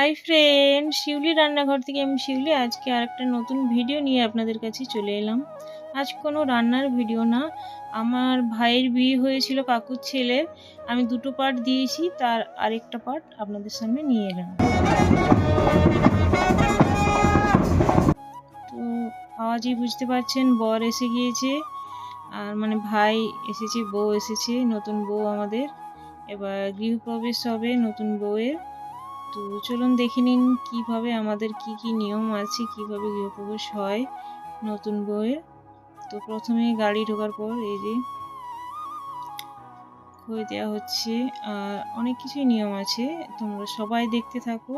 Hi friend শিউলি রান্নাঘর থেকে আমি শিউলি আজকে আর একটা নতুন ভিডিও নিয়ে আপনাদের কাছে চলে এলাম। আজ কোনো রান্নার ভিডিও না। আমার ভাইয়ের বিয়ে হয়েছিল কাকুর ছেলের। আমি দুটো পার্ট দিয়েছি, তার আরেকটা পার্ট আপনাদের সামনে নিয়ে এলাম। তো আওয়াজই বুঝতে পারছেন, বর এসে গিয়েছে। আর মানে ভাই এসেছে, বউ এসেছে, নতুন বউ আমাদের। এবার গৃহপ্রবেশ হবে নতুন বউয়ের। তো চলুন দেখে নিন কীভাবে আমাদের কি কি নিয়ম আছে, কীভাবে গৃহপ্রবেশ হয় নতুন বউয়ের। তো প্রথমে গাড়ি ঢোকার পর এই যে খই দেওয়া হচ্ছে, আর অনেক কিছুই নিয়ম আছে, তোমরা সবাই দেখতে থাকো।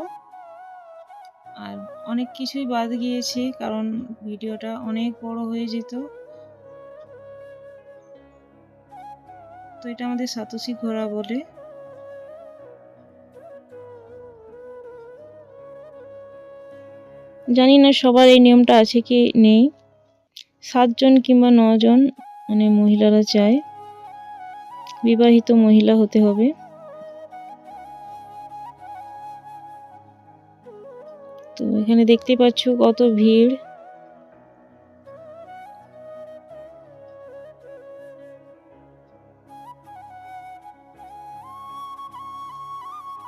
আর অনেক কিছুই বাদ গিয়েছে, কারণ ভিডিওটা অনেক বড় হয়ে যেত। তো এটা আমাদের সাতোশি ঘোড়া বলে। জানি না সবার এই নিয়মটা আছে কি নেই। সাতজন কিংবা নজন মানে মহিলারা চায়। বিবাহিত মহিলা হতে হবে। তো এখানে দেখতে পাচ্ছ কত ভিড়।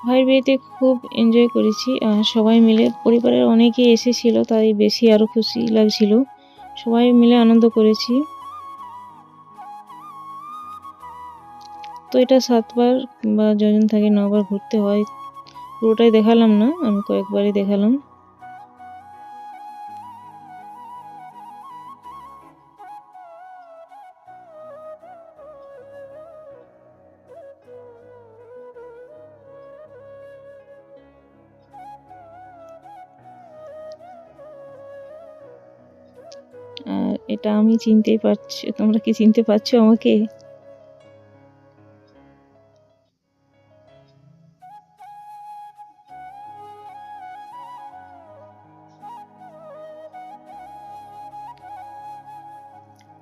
ভাইয়ের বিয়েতে খুব এনজয় করেছি। সবাই মিলে পরিবারের অনেকে এসেছিল, তাই বেশি আরও খুশি লাগছিল। সবাই মিলে আনন্দ করেছি। তো এটা সাতবার বা যজন থাকে নবার ঘুরতে হয়, পুরোটাই দেখালাম না, আমি কয়েকবারই দেখালাম। এটা আমি চিনতেই পারছি, তোমরা কি চিনতে পারছ আমাকে?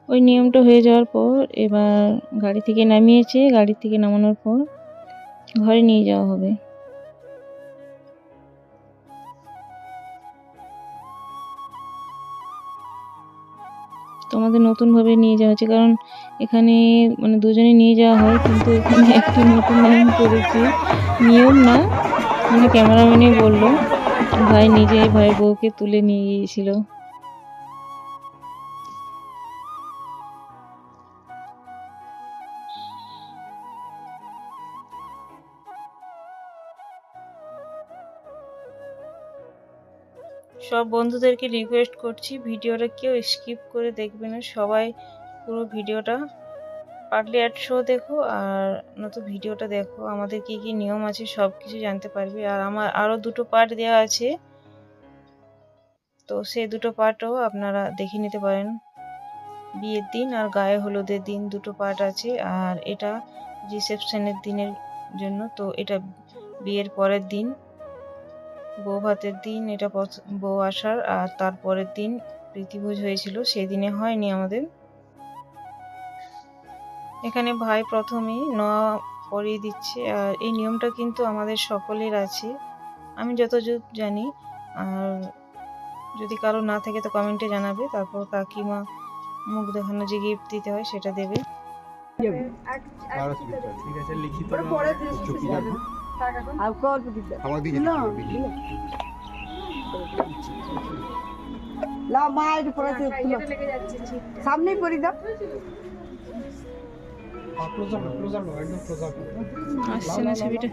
ওই নিয়মটা হয়ে যাওয়ার পর এবার গাড়ি থেকে নামিয়েছে, গাড়ি থেকে নামানোর পর ঘরে নিয়ে যাওয়া হবে। তোমাদের নতুনভাবে নিয়ে যাওয়া হচ্ছে কারণ এখানে মানে দুজনে নিয়ে যাওয়া হয়, কিন্তু এখানে একটা নতুন নিয়ম করেছি। নিয়ম না মানে ক্যামেরাম্যানই বলল। ভাই নিজেই ভাই বউকে তুলে নিয়ে গিয়েছিল। সব বন্ধুদেরকে রিকোয়েস্ট করছি, ভিডিওটা কেউ স্কিপ করে দেখবে না। সবাই পুরো ভিডিওটা পার্টলি অ্যাড শো দেখো আর নতুন ভিডিওটা দেখো। আমাদের কি কি নিয়ম আছে সব কিছু জানতে পারবে। আর আমার আরও দুটো পার্ট দেওয়া আছে। তো সেই দুটো পার্টও আপনারা দেখে নিতে পারেন। বিয়ের দিন আর গায়ে হলুদের দিন দুটো পার্ট আছে। আর এটা রিসেপশনের দিনের জন্য। তো এটা বিয়ের পরের দিন। বউ ভাতের দিন এটা বউ আসার আর তারপরের দিন প্রীতিভোজ হয়েছিল সেই দিনে হয়নি আমাদের। এখানে ভাই প্রথমেই নোয়া পরিয়ে দিচ্ছে আর এই নিয়মটা কিন্তু আমাদের সকলের আছে। আমি যতদূর জানি আর যদি কারও না থাকে তো কমেন্টে জানাবে তারপর কাকিমা মুখ দেখানো যে গিফট দিতে হয় সেটা দেবে। ঠিক আছে লিখিত অল্প দিতে লাও মা একটু সামনেই পরি দাও আসছে না ছবিটা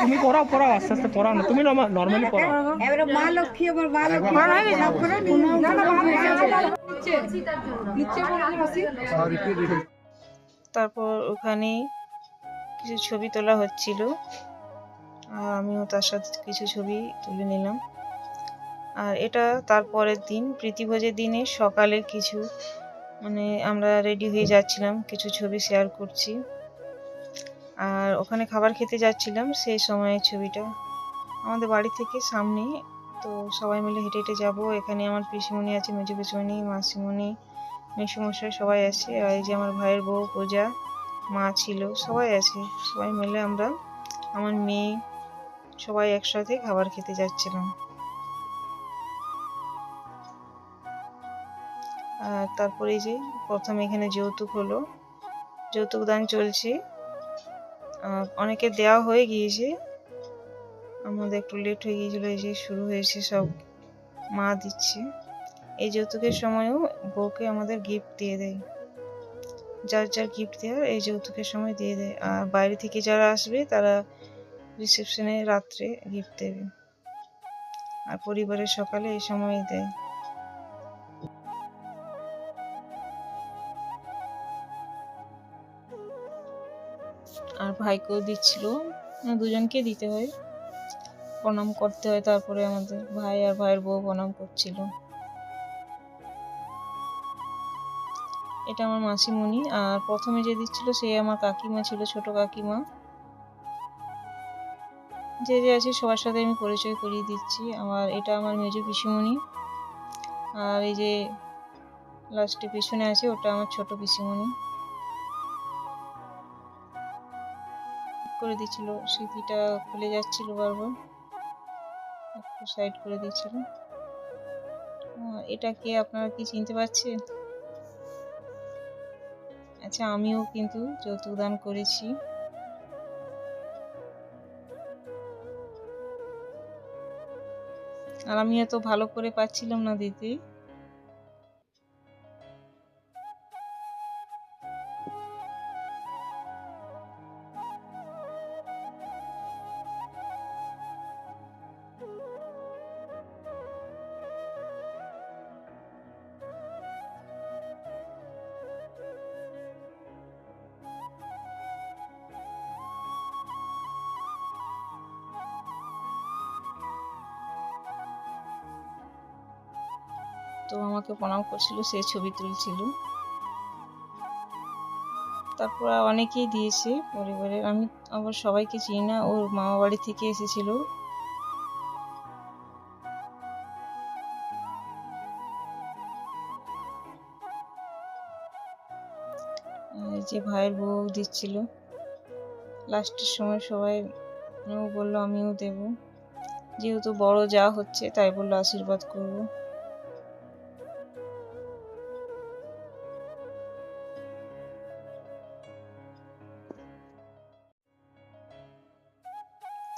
তুমি পড়াও পড়াও আস্তে আস্তে পড়াও না তুমি নর্মালি পড়াও এবারে মা লক্ষ্মী আমার মা লক্ষ্মী সব করে নিন। না, না, মা লক্ষ্মী। তারপর ওখানে কিছু ছবি তোলা হচ্ছিল। আর আমিও তার সাথে কিছু ছবি তুলে নিলাম। আর এটা তারপরের দিন, প্রীতিভোজের দিনে সকালে কিছু মানে আমরা রেডি হয়ে যাচ্ছিলাম, কিছু ছবি শেয়ার করছি। আর ওখানে খাবার খেতে যাচ্ছিলাম, সেই সময়ের ছবিটা। আমাদের বাড়ি থেকে সামনে, তো সবাই মিলে হেঁটে হেঁটে যাব। এখানে আমার পিসিমণি আছে, মেজো পিসিমণি, মাসিমণি, মেসুমশাই সবাই আছে। আর এই যে আমার ভাইয়ের বউ পূজা মা ছিল, সবাই আছে। সবাই মিলে আমরা আমার মেয়ে সবাই একসাথে খাবার খেতে যাচ্ছিলাম। আর তারপরে যে প্রথম এখানে যৌতুক হলো। যৌতুক দান চলছে। অনেকে দেওয়া হয়ে গিয়েছে। আমাদের একটু লেট হয়ে গিয়েছিল, এই যে শুরু হয়েছে সব। মা দিচ্ছে। এই যৌতুকের সময়ও বউকে আমাদের গিফট দিয়ে দেয়। যার যার গিফট দেওয়ার এই যৌতুকের সময় দিয়ে দেয়। আর বাইরে থেকে যারা আসবে, তারা রিসেপশনে রাত্রে গিফট দেবে। আর পরিবারের সকালে এই সময় দেয়। আর ভাইকেও দিচ্ছিল। মানে দুজনকে দিতে হয়। প্রণাম করতে হয় তারপরে আমাদের ভাই আর ভাইয়ের বউ প্রণাম করছিল। এটা আমার মাসিমণি আর প্রথমে যে দিচ্ছিল সে আমার কাকিমা ছিল ছোট কাকিমা। যে যে আছে সবার সাথে আমি পরিচয় করিয়ে দিচ্ছি। আমার এটা আমার মেজো পিসিমণি আর এই যে লাস্টে পিছনে আছে ওটা আমার ছোট পিসিমণি। করে দিচ্ছিল স্মৃতিটা খুলে যাচ্ছিল বারবার। একটু সাইড করে দিচ্ছিল। আহ, এটা কে আপনারা কি চিনতে পারছেন আচ্ছা আমিও কিন্তু যৌতুক দান করেছি। আর আমি এত ভালো করে পাচ্ছিলাম না দিতে। তো আমাকে প্রণাম করছিল, সে ছবি তুলছিল। তারপর অনেকেই দিয়েছে পরিবারের আমি আবার সবাইকে চিনি না, ওর মামা বাড়ি থেকে এসেছিল। যে ভাইয়ের বউ দিচ্ছিল। লাস্টের সময় সবাই বলল, আমিও দেব। যেহেতু বড় যা হচ্ছে, তাই বলল আশীর্বাদ করব।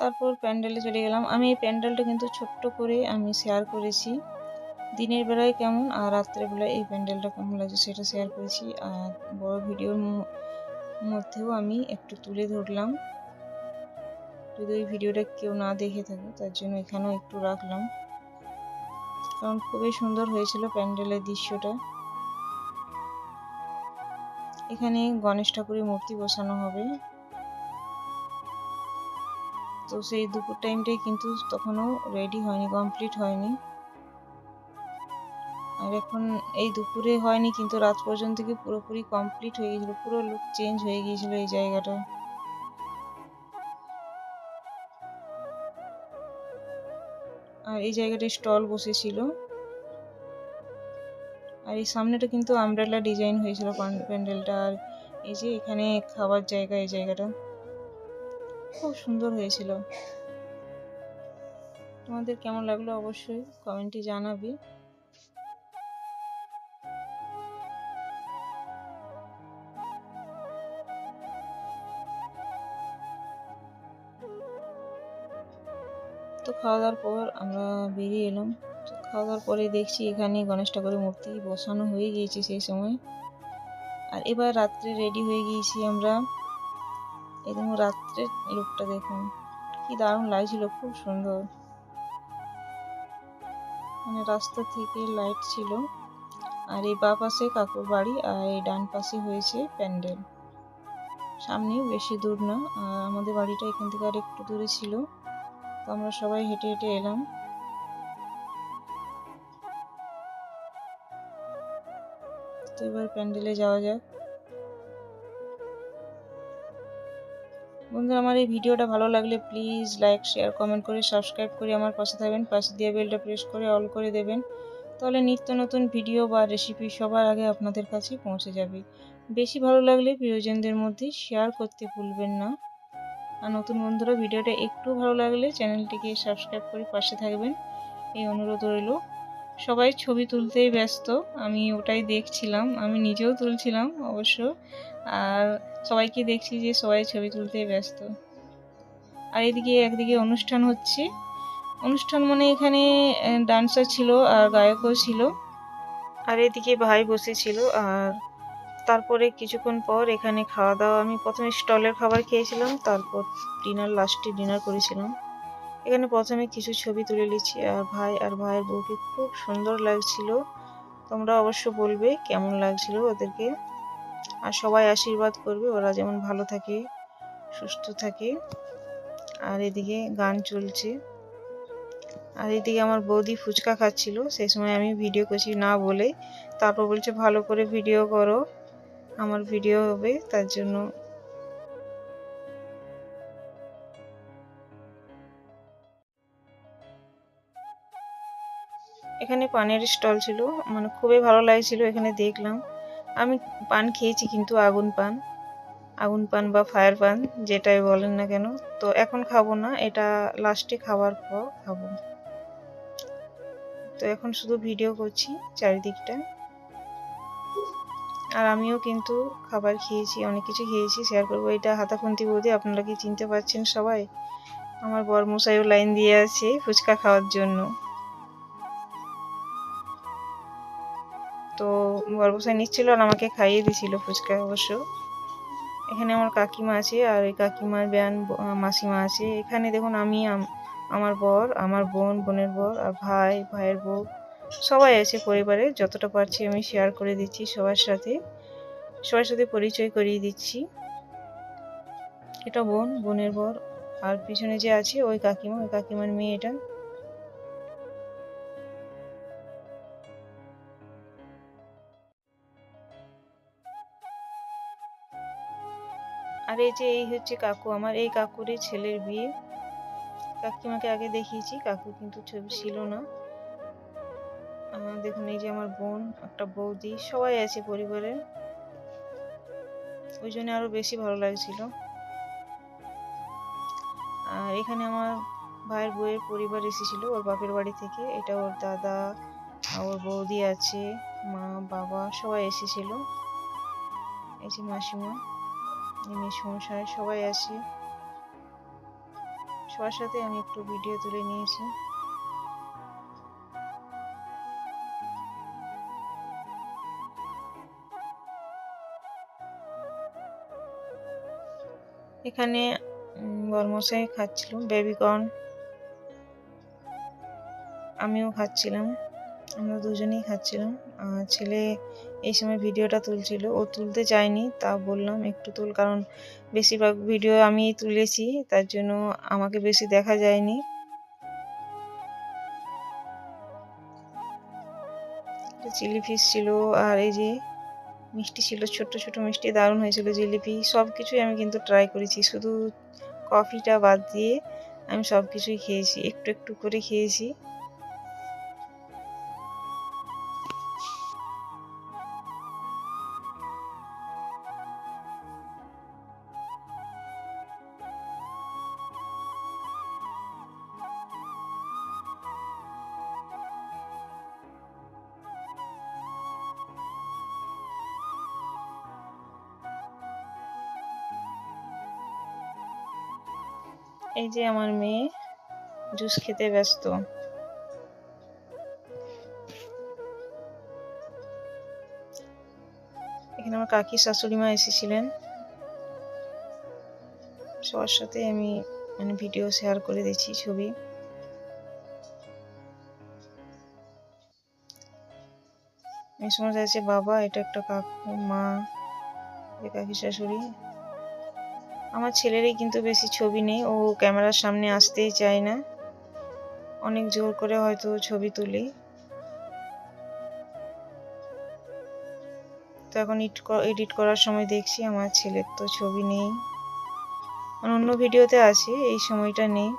তারপর প্যান্ডেলে চলে গেলাম। আমি এই প্যান্ডেলটা কিন্তু ছোট্ট করে আমি শেয়ার করেছি। দিনের বেলায় কেমন আর রাত্রের বেলায় এই প্যান্ডেলটা কেমন লাগছে সেটা শেয়ার করেছি। আর বড় ভিডিওর মধ্যেও আমি একটু তুলে ধরলাম। যদি ওই ভিডিওটা কেউ না দেখে থাকে, তার জন্য এখানেও একটু রাখলাম। কারণ খুবই সুন্দর হয়েছিল প্যান্ডেলের দৃশ্যটা। এখানে গণেশ ঠাকুরের মূর্তি বসানো হবে। তো সেই দুপুর টাইমটাই কিন্তু তখনও রেডি হয়নি কমপ্লিট হয়নি। আর এখন এই দুপুরে হয়নি, কিন্তু রাত পর্যন্ত কি পুরোপুরি কমপ্লিট হয়ে গিয়েছিল, পুরো লুক চেঞ্জ হয়ে গিয়েছিল এই জায়গাটা। আর এই জায়গাটায় স্টল বসেছিল। আর এই সামনেটা কিন্তু আমব্রেলা ডিজাইন হয়েছিল প্যান্ডেলটা। আর এই যে এখানে খাবার জায়গা, এই জায়গাটা। খুব সুন্দর হয়েছিল। তোমাদের কেমন লাগল অবশ্যই কমেন্টে জানাবে। তো খাওয়া দাওয়ার পর আমরা বেরিয়ে এলাম। তো খাওয়া দাওয়ার পরে দেখছি এখানে গণেশ ঠাকুরের মূর্তি বসানো হয়ে গিয়েছে সেই সময়। আর এবার রাত্রে রেডি হয়ে গিয়েছি আমরা। একদম রাত্রের লুকটা দেখুন। কি দারুণ লাগছিল, খুব সুন্দর। মানে রাস্তা থেকে লাইট ছিল। আর এই বা পাশে কাকুর বাড়ি আর এই ডান পাশে হয়েছে প্যান্ডেল। সামনে বেশি দূর না, আর আমাদের বাড়িটা এখান থেকে আর একটু দূরে ছিল। তো আমরা সবাই হেঁটে হেঁটে এলাম। তো এবার প্যান্ডেলে যাওয়া যাক। বন্ধুরা, আমার এই ভিডিওটা ভালো লাগলে প্লিজ লাইক শেয়ার কমেন্ট করে সাবস্ক্রাইব করে আমার পাশে থাকবেন। পাশে দিয়ে বেলটা প্রেস করে অল করে দেবেন। তাহলে নিত্য নতুন ভিডিও বা রেসিপি সবার আগে আপনাদের কাছে পৌঁছে যাবে। বেশি ভালো লাগলে প্রিয়জনদের মধ্যে শেয়ার করতে ভুলবেন না। আর নতুন বন্ধুরা, ভিডিওটা একটু ভালো লাগলে চ্যানেলটিকে সাবস্ক্রাইব করে পাশে থাকবেন। এই অনুরোধ রইল। সবাই ছবি তুলতেই ব্যস্ত। আমি ওটাই দেখছিলাম। আমি নিজেও তুলছিলাম অবশ্য। আর সবাইকে দেখছি যে সবাই ছবি তুলতেই ব্যস্ত। আর এদিকে একদিকে অনুষ্ঠান হচ্ছে। অনুষ্ঠান মানে এখানে ডান্সার ছিল আর গায়কও ছিল। আর এদিকে ভাই বসেছিল আর তারপরে কিছুক্ষণ পর এখানে খাওয়া দাওয়া। আমি প্রথমে স্টলের খাবার খেয়েছিলাম, তারপর ডিনার লাস্টে ডিনার করেছিলাম। এখানে প্রথমে কিছু ছবি তুলে আর ভাই আর ভাইয়ের বউকে খুব সুন্দর লাগছিল। তোমরা অবশ্য বলবে কেমন লাগছিল ওদেরকে। আর সবাই আশীর্বাদ করবে, ওরা যেমন ভালো থাকে, সুস্থ থাকে। আর এদিকে গান চলছে। আর এদিকে আমার বৌদি ফুচকা খাচ্ছিল, সেই সময় আমি ভিডিও করছি না বলে। তারপর বলছে, ভালো করে ভিডিও করো, আমার ভিডিও হবে, তার জন্য এখানে পানের স্টল ছিল মানে খুবই ভালো লাগছিল এখানে দেখলাম। আমি পান খেয়েছি কিন্তু আগুন পান আগুন পান বা ফায়ার পান, যেটাই বলেন না কেন। তো এখন খাব না, এটা লাস্টে খাওয়ার পর খাব। তো এখন শুধু ভিডিও করছি চারিদিকটা। আর আমিও কিন্তু খাবার খেয়েছি, অনেক কিছু খেয়েছি শেয়ার করব। এটা হাতাখুন্তি বৌদি, আপনারা কি চিনতে পারছেন সবাই? আমার বর মশাইও লাইন দিয়ে আছে ফুচকা খাওয়ার জন্য। তো বরমশাই নিচ্ছিল আর আমাকে খাইয়ে দিছিল ফুচকা অবশ্য। এখানে আমার কাকিমা আছে আর এই কাকিমার ব্যান মাসিমা আছে। এখানে দেখুন আমি আমার বর, আমার বোন, বোনের বর আর ভাই, ভাইয়ের বউ, সবাই আছে পরিবারে। যতটা পারছি আমি শেয়ার করে দিচ্ছি সবার সাথে। সবার সাথে পরিচয় করিয়ে দিচ্ছি। এটা বোন, বোনের বর আর পিছনে যে আছে ওই কাকিমা, ওই কাকিমার মেয়ে এটা এই যে এই হচ্ছে কাকু, আমার এই কাকুরই ছেলের বিয়ে। কাকিমাকে আগে দেখিয়েছি, কাকু কিন্তু ছবি ছিল না। দেখুন, এই যে আমার বোন, একটা বৌদি, সবাই আছে পরিবারে। ওই জন্য আরও বেশি ভালো লাগছিল। আর এখানে আমার ভাইয়ের বউয়ের পরিবার এসেছিল, ওর বাপের বাড়ি থেকে। এটা ওর দাদা ওর বৌদি আছে, মা, বাবা, সবাই এসেছিল। এই যে মাসিমা। এই মেসমশাই সবাই আছে। সবার সাথে আমি একটু ভিডিও তুলে নিয়েছি। এখানে উম, বরমশাই খাচ্ছিল বেবিকর্ন আমিও খাচ্ছিলাম। আমরা দুজনেই খাচ্ছিলাম। ছেলে এই সময় ভিডিওটা তুলছিল। ও তুলতে চায়নি, তা বললাম একটু তুল, কারণ বেশিরভাগ ভিডিও আমি তুলেছি, তার জন্য আমাকে বেশি দেখা যায়নি। চিলি ফিশ ছিল, আর এই যে মিষ্টি ছিল ছোট ছোট মিষ্টি, দারুণ হয়েছিল জিলিপি। সব কিছুই আমি কিন্তু ট্রাই করেছি, শুধু কফিটা বাদ দিয়ে আমি সব কিছুই খেয়েছি, একটু একটু করে খেয়েছি। এই যে আমার মেয়ে, জুস খেতে ব্যস্ত। এখানে আমার কাকি শাশুড়ি মা এসেছিলেন। সবার সাথে আমি মানে ভিডিও শেয়ার করে দিচ্ছি ছবি। এই সময় আছে বাবা, এটা একটা কাকু, মা কাকি শাশুড়ি। আমার ছেলেরই কিন্তু বেশি ছবি নেই, ও ক্যামেরার সামনে আসতেই চায় না। অনেক জোর করে হয়তো ছবি তুলি। তো এখন এডিট করার সময় দেখছি আমার ছেলের তো ছবি নেই। অন্য ভিডিওতে আছে, এই সময়টা নেই।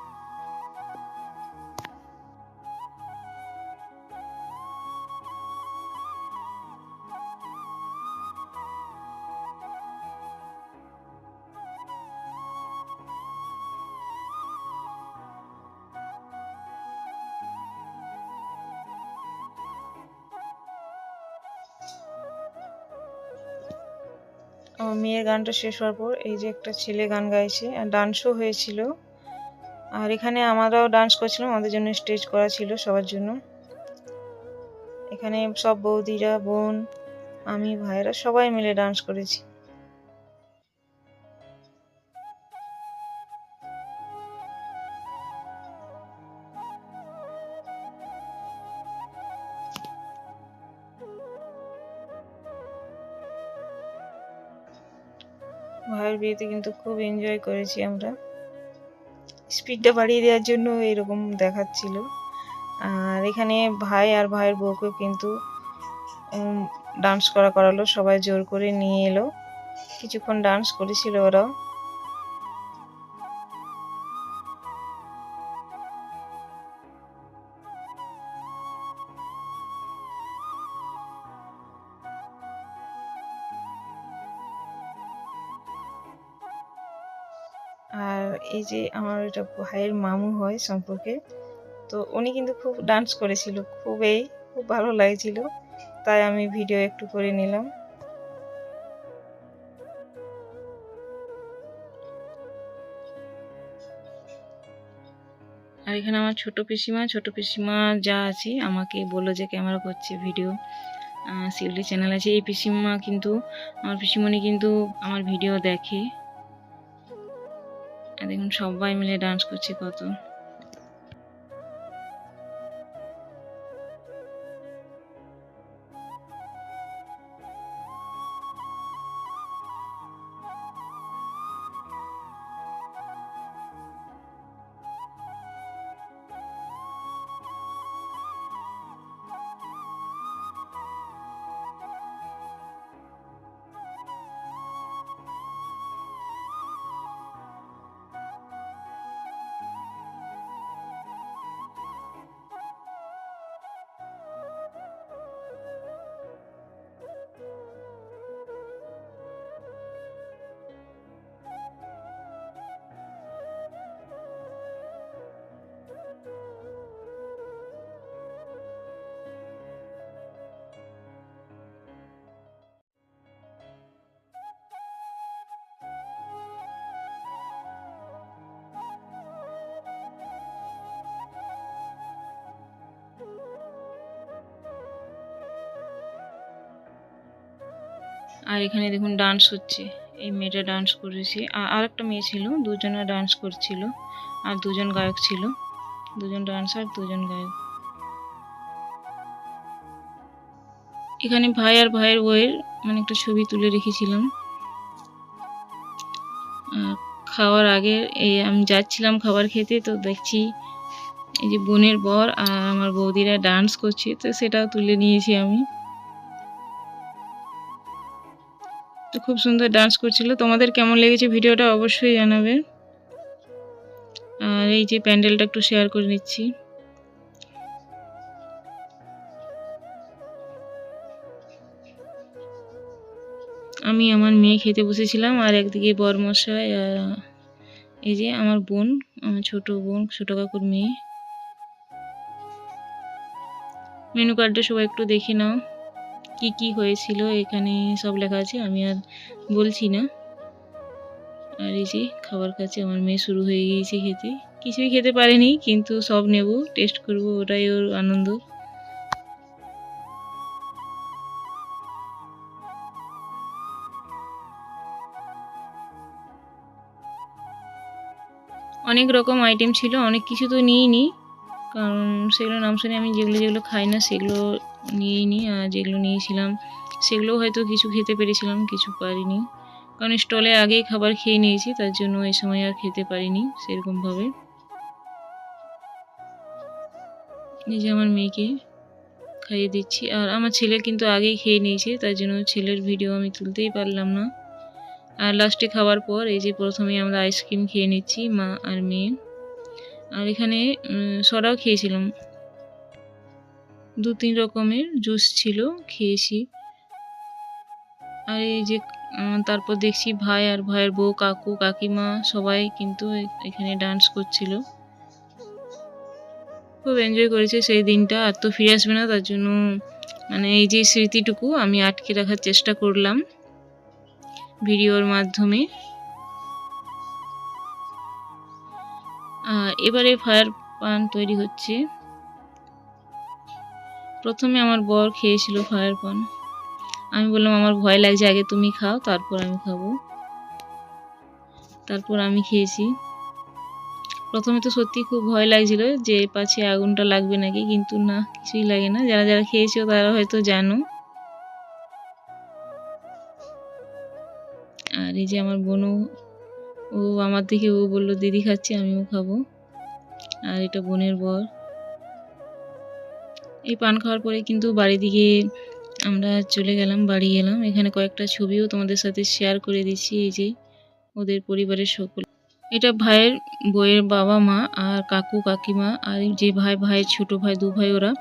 গানটা শেষ হওয়ার পর এই যে একটা ছেলে গান গাইছে, আর ডান্সও হয়েছিল। আর এখানে আমরাও ডান্স করছিলাম, আমাদের জন্য স্টেজ করা ছিল সবার জন্য। এখানে সব বৌদিরা, বোন, আমি, ভাইয়েরা সবাই মিলে ডান্স করেছি। বিয়েতে কিন্তু খুব এনজয় করেছি আমরা। স্পিডটা বাড়িয়ে দেওয়ার জন্য এরকম দেখাচ্ছিল। আর এখানে ভাই আর ভাইয়ের বউকেও কিন্তু ডান্স করা করালো, সবাই জোর করে নিয়ে এলো। কিছুক্ষণ ডান্স করেছিল ওরাও। যে আমার এটা ভাইয়ের মামু হয় সম্পর্কে। তো উনি কিন্তু খুব ডান্স করেছিল, খুবই, খুব ভালো লাগছিল। তাই আমি ভিডিও একটু করে নিলাম। আর এখানে আমার ছোট পিসিমা ছোট পিসিমা যা আছে আমাকে বলল যে ক্যামেরা করছে ভিডিও শিউলি চ্যানেল আছে। এই পিসিমা কিন্তু, আমার পিসিমণি কিন্তু আমার ভিডিও দেখে। দেখুন সবাই মিলে ডান্স করছে কত। আর এখানে দেখুন ডান্স হচ্ছে। এই মেয়েটা ডান্স করেছে। আর আরেকটা মেয়ে ছিল, দুজনে ডান্স করছিল। আর দুজন গায়ক ছিল। দুজন ডান্সার দুজন গায়ক। এখানে ভাই আর ভাইয়ের বইয়ের মানে একটা ছবি তুলে রেখেছিলাম। খাওয়ার আগে এই আমি যাচ্ছিলাম খাবার খেতে, তো দেখছি এই যে বোনের বর আর আমার বৌদিরা ডান্স করছে, তো সেটাও তুলে নিয়েছি আমি। তো খুব সুন্দর ডান্স করছিল। তোমাদের কেমন লেগেছে ভিডিওটা অবশ্যই জানাবে। আর এই যে প্যান্ডেলটা একটু শেয়ার করে নিচ্ছি। আমি আমার মেয়ে খেতে বসেছিলাম আর একদিকে বরমশাই আর এই যে আমার বোন, আমার ছোট বোন, ছোট কাকুর মেয়ে। মেনু কার্ডটা সবাই একটু দেখে নাও। কি কি হয়েছিল, এখানে সব লেখা আছে, আমি আর বলছি না। আর এই যে খাবার কাছে আমার মেয়ে শুরু হয়ে গিয়েছে খেতে। কিছুই খেতে পারেনি, কিন্তু সব নেব, টেস্ট করব, ওটাই ওর আনন্দ। অনেক রকম আইটেম ছিল, অনেক কিছু তো নিইনি, কারণ সেগুলো নাম শুনে আমি যেগুলো যেগুলো খাই না, সেগুলো নিইনি আর যেগুলো নিয়েছিলাম সেগুলো হয়তো কিছু খেতে পেরেছিলাম, কিছু পারিনি। কারণ স্টলে আগেই খাবার খেয়ে নিয়েছি, তার জন্য এই সময় আর খেতে পারিনি সেরকমভাবে। এই যে আমার মেয়েকে খাইয়ে দিচ্ছি। আর আমার ছেলে কিন্তু আগেই খেয়ে নিয়েছে, তার জন্য ছেলের ভিডিও আমি তুলতেই পারলাম না। আর লাস্টে খাওয়ার পর, এই যে প্রথমে আমরা আইসক্রিম খেয়ে নিচ্ছি, মা আর মেয়ে। আর এখানে সরাও খেয়েছিলাম। দু তিন রকমের জুস ছিল, খেয়েছি। আর এই যে তারপর দেখছি ভাই আর ভাইয়ের বউ, কাকু, কাকিমা সবাই কিন্তু এখানে ডান্স করছিল। খুব এনজয় করেছে সেই দিনটা, আর তো ফিরে আসবে না, তার জন্য মানে এই যে স্মৃতিটুকু আমি আটকে রাখার চেষ্টা করলাম ভিডিওর মাধ্যমে। আর এবারে ফায়ার পান তৈরি হচ্ছে। প্রথমে আমার বর খেয়েছিল ফায়ার পান আমি বললাম, আমার ভয় লাগছে, আগে তুমি খাও, তারপর আমি খাব। তারপর আমি খেয়েছি। প্রথমে তো সত্যি খুব ভয় লাগছিল যে, পাছে আগুনটা লাগবে নাকি, কিন্তু না, কিছুই লাগে না। যারা যারা খেয়েছো তারা হয়তো জানো। আর এই যে আমার বোনও, ও আমার দিকে, ও বলল, দিদি খাচ্ছে, আমিও খাব। আর এটা বোনের বর। এই পান খাওয়ার পরে কিন্তু বাড়ি দিকে আমরা চলে গেলাম, বাড়ি গেলাম এখানে কয়েকটা ছবিও তোমাদের সাথে শেয়ার করে দিচ্ছি, এই যে ওদের পরিবারের সকল। এটা ভাইয়ের বইয়ের বাবা মা আর কাকু, কাকিমা আর যে ভাই ভাইয়ের ছোট ভাই, দু ভাই ওরা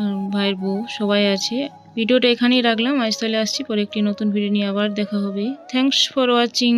আর ভাইয়ের বউ সবাই আছে। ভিডিওটা এখানেই রাখলাম। আজ তাহলে আসছি, পরে একটি নতুন ভিডিও নিয়ে আবার দেখা হবে। Thanks for watching